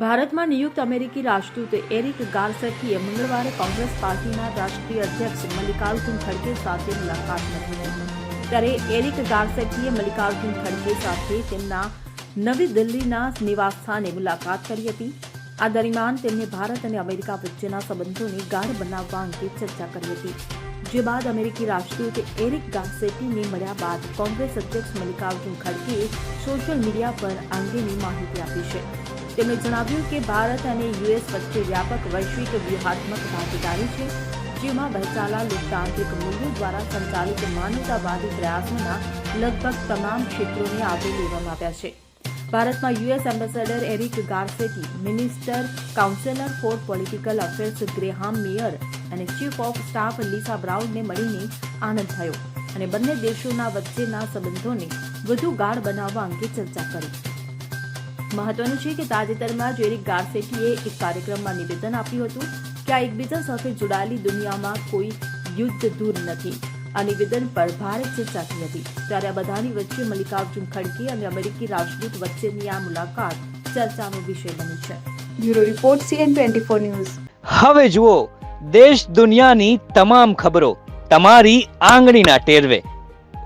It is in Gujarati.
ભારતમાં નિયુક્ત અમેરિકી રાજદૂત એરિક ગાર્સેટીએ મંગળવારે કોંગ્રેસ પાર્ટીના રાષ્ટ્રીય અધ્યક્ષ મલ્લિકાર્જુન ખડગે સાથે મુલાકાત કરી. હતી ત્યારે એરિક ગાર્સેટીએ મલ્લિકાર્જુન ખડગે સાથે તેમના નવી દિલ્હીના નિવાસસ્થાને મુલાકાત કરી હતી. આ દરમિયાન તેમણે ભારત અને અમેરિકા વચ્ચેના સંબંધોને ગાઢ બનાવવા અંગે ચર્ચા કરી હતી. જે બાદ અમેરિકી રાજદૂત એરિક ગાર્સેટીને મળ્યા બાદ કોંગ્રેસ અધ્યક્ષ મલ્લિકાર્જુન ખડગેએ સોશિયલ મીડિયા પર આ અંગેની માહિતી આપી છે. તેમણે જણાવ્યું કે ભારત અને યુએસ વચ્ચે વ્યાપક વૈશ્વિક વ્યૂહાત્મક ભાગીદારી છે, જેમાં વહેંચાયેલા લોકતાંત્રિક મૂલ્યો દ્વારા સંચાલિત માનવતાવાદી પ્રયાસોના લગભગ તમામ ક્ષેત્રોને આવરી લેવામાં આવ્યા છે. ભારતમાં US ambassador Eric Garcetti minister counselor for political affairs Graham Mayer અને ચીફ ઓફ સ્ટાફ લીસા બ્રાઉનને મળીને આનંદ થયો અને બંને દેશોના વચ્ચેના સંબંધોને વધુ ગાઢ બનાવવા અંગે ચર્ચા કરી. મહત્વનું છે કે તાજેતરમાં જેરી ગાર્સેટીએ એક કાર્યક્રમમાં નિવેદન આપ્યું હતું કે આ એકબીજા સાથે જોડાયેલી દુનિયામાં કોઈ યુદ્ધ દૂર નથી. આ નિવેદન પર ભારે ચર્ચા થઈ હતી. ત્યારે આ બધાની વચ્ચે મલ્લિકાર્જુન ખડગે અને અમેરિકી રાજદૂત વચ્ચેની આ મુલાકાત ચર્ચાનો વિષય બની છે. Bureau report CN twenty four news. હવે જુઓ દેશ દુનિયાની તમામ ખબરો તમારી આંગળીના ટેરવે.